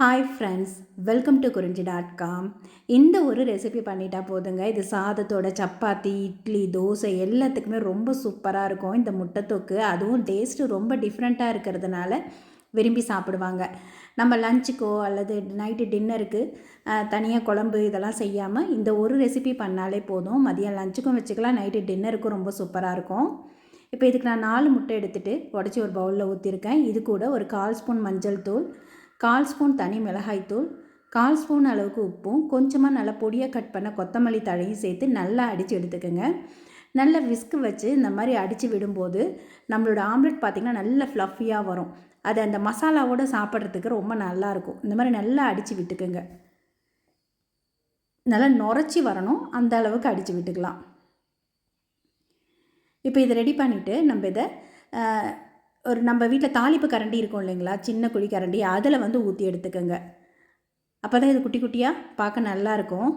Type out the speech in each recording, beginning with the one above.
Hi friends welcome to Kurinji dot com இந்த ஒரு recipe பண்ணிட்டா போதுங்க. இது சாதத்தோட சப்பாத்தி இட்லி தோசை எல்லாத்துக்குமே ரொம்ப சூப்பராக இருக்கும். இந்த முட்டைத்தொக்கு அதுவும் டேஸ்ட்டு ரொம்ப டிஃப்ரெண்ட்டாக இருக்கிறதுனால விரும்பி சாப்பிடுவாங்க. நம்ம லஞ்சுக்கோ அல்லது நைட்டு டின்னருக்கு தனியாக குழம்பு இதெல்லாம் செய்யாமல் இந்த ஒரு ரெசிபி பண்ணாலே போதும். மதியம் லஞ்சுக்கும் வச்சுக்கலாம் நைட்டு டின்னருக்கும் ரொம்ப சூப்பராக இருக்கும். இப்போ இதுக்கு நான் நாலு முட்டை எடுத்துகிட்டு உடச்சி ஒரு பவுலில் ஊற்றிருக்கேன் இது கூட ஒரு கால் ஸ்பூன் மஞ்சள் தூள் கால் ஸ்பூன் தனி மிளகாய்த்தூள் கால் ஸ்பூன் அளவுக்கு உப்பும் கொஞ்சமாக நல்லா பொடியாக கட் பண்ண கொத்தமல்லி தழையும் சேர்த்து நல்லா அடித்து எடுத்துக்கோங்க. நல்லா விஸ்க் வச்சு இந்த மாதிரி அடித்து விடும்போது நம்மளோட ஆம்லெட் பார்த்திங்கன்னா நல்ல ஃப்ளஃபியாக வரும். அது அந்த மசாலாவோடு சாப்பிட்றதுக்கு ரொம்ப நல்லாயிருக்கும் இந்த மாதிரி நல்லா அடித்து விட்டுக்குங்க. நல்லா நுரைச்சி வரணும். அந்த அளவுக்கு அடித்து விட்டுக்கலாம். இப்போ இதை ரெடி பண்ணிவிட்டு நம்ம இதை ஒரு நம்ம வீட்டில் தாளிப்பு கரண்டி இருக்கும் இல்லைங்களா? சின்ன குழி கரண்டி அதில் வந்து ஊற்றி எடுத்துக்கோங்க. அப்போ தான் இது குட்டி குட்டியாக பார்க்க நல்லாயிருக்கும்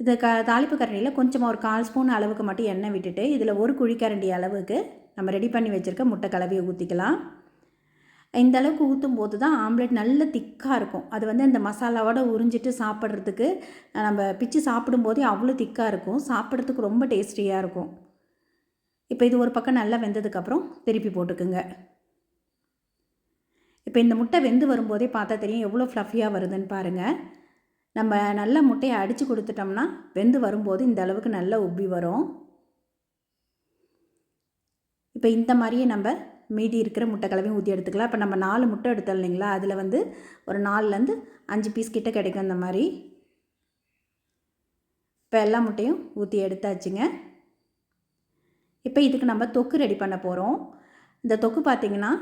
இந்த க தாளிப்பு கரண்டியில் கொஞ்சமாக ஒரு கால் ஸ்பூன் அளவுக்கு மட்டும் எண்ணெய் விட்டுட்டு இதில் ஒரு குழிக்கரண்டி அளவுக்கு நம்ம ரெடி பண்ணி வச்சுருக்க முட்டை கலவையை ஊற்றிக்கலாம் இந்த அளவுக்கு ஊற்றும் போது தான் ஆம்லெட் நல்ல திக்காக இருக்கும். அது வந்து அந்த மசாலாவோட உறிஞ்சிட்டு சாப்பிட்றதுக்கு நம்ம பிச்சு சாப்பிடும்போதே அவ்வளோ திக்காக இருக்கும். சாப்பிட்றதுக்கு ரொம்ப டேஸ்டியாக இருக்கும். இப்போ இது ஒரு பக்கம் நல்லா வெந்ததுக்கப்புறம் திருப்பி போட்டுக்குங்க. இப்போ இந்த முட்டை வெந்து வரும்போதே பார்த்தா தெரியும் எவ்வளோ ஃப்ளஃபியாக வருதுன்னு பாருங்கள் நம்ம நல்ல முட்டையை அடித்து கொடுத்துட்டோம்னா வெந்து வரும்போது இந்த அளவுக்கு நல்லா உப்பி வரும். இப்போ இந்த மாதிரியே நம்ம மீதி இருக்கிற முட்டை கலவையும் ஊற்றி எடுத்துக்கலாம். இப்போ நம்ம நாலு முட்டை எடுத்தோம் இல்லைங்களா? அதில் வந்து ஒரு நாலுலேருந்து அஞ்சு பீஸ் கிட்ட கிடைக்கும் இந்த மாதிரி. இப்போ எல்லா முட்டையும் ஊற்றி எடுத்தாச்சுங்க. இப்போ இதுக்கு நம்ம தொக்கு ரெடி பண்ண போகிறோம் இந்த தொக்கு பார்த்திங்கன்னா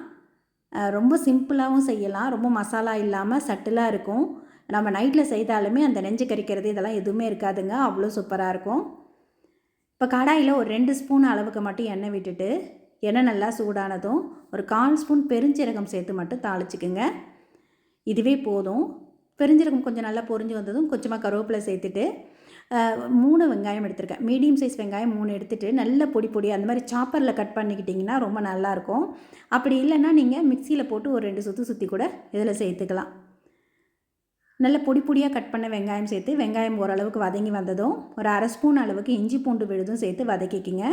ரொம்ப சிம்பிளாகவும் செய்யலாம். ரொம்ப மசாலா இல்லாமல் சட்டிலாக இருக்கும். நம்ம நைட்டில் செய்தாலுமே அந்த நெஞ்சு கறிக்கிறது இதெல்லாம் எதுவுமே இருக்காதுங்க. அவ்வளோ சூப்பராக இருக்கும். இப்போ கடாயில் ஒரு ரெண்டு ஸ்பூன் அளவுக்கு மட்டும் எண்ணெய் விட்டுட்டு எண்ணெய் நல்லா சூடானதும் ஒரு கால் ஸ்பூன் பெருஞ்சீரகம் சேர்த்து மட்டும் தாளிச்சிக்கோங்க. இதுவே போதும். பெருஞ்சீரகம் கொஞ்சம் நல்லா பொரிஞ்சு வந்ததும் கொஞ்சமாக கருவேப்பிலை சேர்த்துட்டு மூணு வெங்காயம் எடுத்திருக்கேன். மீடியம் சைஸ் வெங்காயம் மூணு எடுத்துகிட்டு நல்ல பொடி பொடி அந்த மாதிரி சாப்பரில் கட் பண்ணிக்கிட்டிங்கன்னா ரொம்ப நல்லாயிருக்கும் அப்படி இல்லைன்னா நீங்கள் மிக்சியில் போட்டு ஒரு ரெண்டு சுற்றி சுற்றி கூட இதில் சேர்த்துக்கலாம். நல்ல பொடி பொடியாக கட் பண்ண வெங்காயம் சேர்த்து வெங்காயம் ஓரளவுக்கு வதங்கி வந்ததும் ஒரு அரை ஸ்பூன் அளவுக்கு இஞ்சி பூண்டு விழுதும் சேர்த்து வதக்கிக்கிங்க.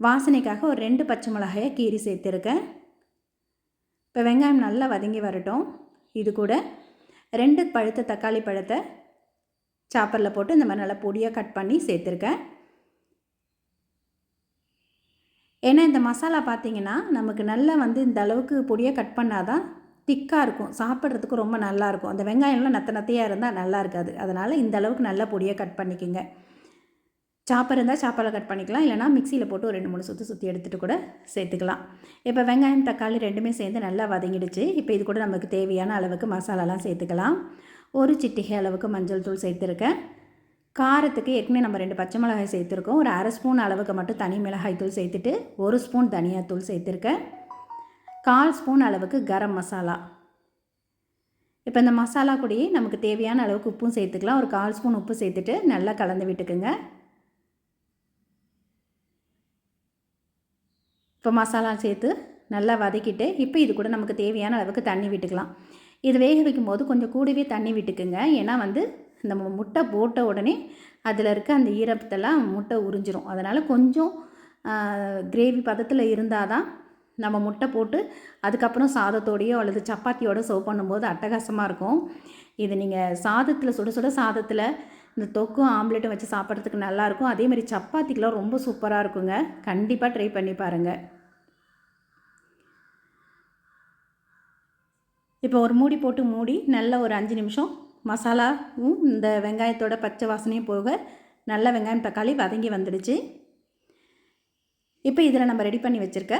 வாசனைக்காக ஒரு ரெண்டு பச்சை மிளகாயை கீரி சேர்த்துருக்கேன். இப்போ வெங்காயம் நல்லா வதங்கி வரட்டும். இது கூட ரெண்டு பழுத்த தக்காளி பழத்தை சாப்பரில் போட்டு இந்த மாதிரி நல்லா பொடியாக கட் பண்ணி சேர்த்துருக்கேன். ஏன்னா இந்த மசாலா பார்த்திங்கன்னா நமக்கு நல்லா வந்து இந்த அளவுக்கு பொடியாக கட் பண்ணால் தான் திக்காக இருக்கும். சாப்பிட்றதுக்கு ரொம்ப நல்லாயிருக்கும் அந்த வெங்காயம்லாம் நத்த நத்தையாக இருந்தால் நல்லா இருக்காது. அதனால் இந்த அளவுக்கு நல்லா பொடியாக கட் பண்ணிக்கோங்க. சாப்பர் இருந்தால் சாப்பரில் கட் பண்ணிக்கலாம். இல்லைனா மிக்சியில் போட்டு ஒரு ரெண்டு மூணு சுற்றி சுற்றி எடுத்துகிட்டு கூட சேர்த்துக்கலாம். இப்போ வெங்காயம் தக்காளி ரெண்டுமே சேர்ந்து நல்லா வதங்கிடுச்சு. இப்போ இது கூட நமக்கு தேவையான அளவுக்கு மசாலாலாம் சேர்த்துக்கலாம். ஒரு சிட்டிகை அளவுக்கு மஞ்சள் தூள் சேர்த்துருக்கேன். காரத்துக்கு ஏற்கனவே நம்ம ரெண்டு பச்சை மிளகாய் சேர்த்துருக்கோம். ஒரு அரை ஸ்பூன் அளவுக்கு மட்டும் தனி மிளகாய் தூள் சேர்த்துட்டு ஒரு ஸ்பூன் தனியாத்தூள் சேர்த்துருக்கேன். கால் ஸ்பூன் அளவுக்கு கரம் மசாலா. இப்போ இந்த மசாலா கூடயே நமக்கு தேவையான அளவுக்கு உப்பும் சேர்த்துக்கலாம். ஒரு கால் ஸ்பூன் உப்பு சேர்த்துட்டு நல்லா கலந்து விட்டுக்குங்க. இப்போ மசாலா சேர்த்து நல்லா வதக்கிட்டு இப்போ இது கூட நமக்கு தேவையான அளவுக்கு தண்ணி விட்டுக்கலாம். இது வேக வைக்கும்போது கொஞ்சம் கூடவே தண்ணி விட்டுக்குங்க. ஏன்னா வந்து இந்த முட்டை போட்ட உடனே அதில் இருக்க அந்த ஈரப்பத்தெல்லாம் முட்டை உறிஞ்சிரும். அதனால் கொஞ்சம் கிரேவி பதத்தில் இருந்தால் தான் நம்ம முட்டை போட்டு அதுக்கப்புறம் சாதத்தோடையோ அல்லது சப்பாத்தியோட சர்வ் பண்ணும்போது அட்டகாசமாக இருக்கும். இது நீங்கள் சாதத்தில் சுட சுட சாதத்தில் இந்த தொக்கும் ஆம்லேட்டும் வச்சு சாப்பிட்றதுக்கு நல்லாயிருக்கும் அதேமாதிரி சப்பாத்திக்கெலாம் ரொம்ப சூப்பராக இருக்குங்க. கண்டிப்பாக ட்ரை பண்ணி பாருங்கள் இப்போ ஒரு மூடி போட்டு மூடி நல்ல ஒரு அஞ்சு நிமிஷம் மசாலாவும் இந்த வெங்காயத்தோட பச்சை வாசனையும் போக நல்ல வெங்காயம் தக்காளி வதங்கி வந்துடுச்சு. இப்போ இதில் நம்ம ரெடி பண்ணி வச்சுருக்க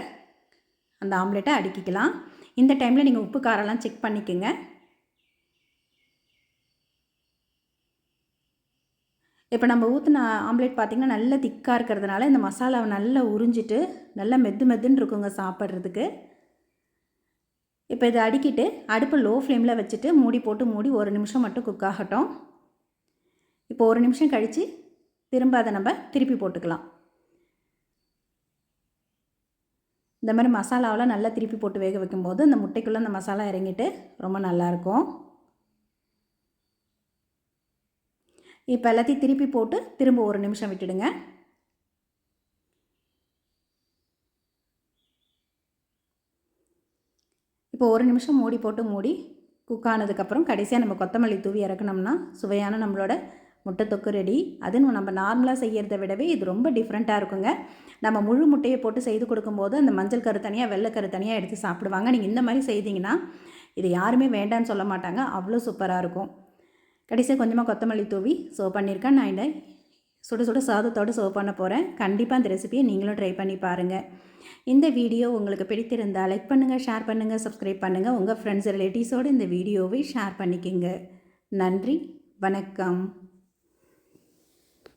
அந்த ஆம்லேட்டை அடுக்கிக்கலாம். இந்த டைமில் நீங்கள் உப்பு காரெல்லாம் செக் பண்ணிக்கோங்க. இப்போ நம்ம ஊற்றின ஆம்லேட் பார்த்திங்கன்னா நல்ல திக்காக இருக்கிறதுனால இந்த மசாலாவை நல்லா உறிஞ்சிட்டு நல்லா மெத்து மெத்துன்னு இருக்குங்க சாப்பிட்றதுக்கு. இப்போ இதை அடிக்கிட்டு அடுப்பு லோ ஃப்ளேமில் வச்சுட்டு மூடி போட்டு மூடி ஒரு நிமிஷம் மட்டும் குக் ஆகட்டும். இப்போ ஒரு நிமிஷம் கழித்து திரும்ப அதை நம்ம திருப்பி போட்டுக்கலாம். இந்த மாதிரி மசாலாவெலாம் நல்லா திருப்பி போட்டு வேக வைக்கும்போது அந்த முட்டைக்குள்ளே அந்த மசாலா இறங்கிட்டு ரொம்ப நல்லாயிருக்கும் இப்போ எல்லாத்தையும் திருப்பி போட்டு திரும்ப ஒரு நிமிஷம் விட்டுடுங்க. இப்போ ஒரு நிமிஷம் மூடி போட்டு மூடி குக் ஆனதுக்கப்புறம் கடைசியாக நம்ம கொத்தமல்லி தூவி இறக்கணும்னா சுவையான நம்மளோட முட்டை தொக்கு ரெடி அது நம்ம நார்மலாக செய்கிறத விடவே இது ரொம்ப டிஃப்ரெண்ட்டாக இருக்குங்க. நம்ம முழு முட்டையை போட்டு செய்து கொடுக்கும்போது அந்த மஞ்சள் கரு தனியாக வெள்ளை கரு தனியாக எடுத்து சாப்பிடுவாங்க. நீங்கள் இந்த மாதிரி செய்தீங்கன்னா இது யாருமே வேண்டான்னு சொல்ல மாட்டாங்க. அவ்வளோ சூப்பராக இருக்கும். கடைசியாக கொஞ்சமாக கொத்தமல்லி தூவி சர்வ் பண்ணியிருக்கேன். நான் இதை சுட சுட சாதத்தோடு சர்வ் பண்ண போகிறேன் கண்டிப்பாக அந்த ரெசிபியை நீங்களும் ட்ரை பண்ணி பாருங்கள் இந்த வீடியோ உங்களுக்கு பிடித்திருந்தால் லைக் பண்ணுங்கள் ஷேர் பண்ணுங்கள் சப்ஸ்கிரைப் பண்ணுங்கள் உங்கள் ஃப்ரெண்ட்ஸ் ரிலேட்டிவ்ஸோடு இந்த வீடியோவை ஷேர் பண்ணிக்கிங்க. நன்றி வணக்கம்.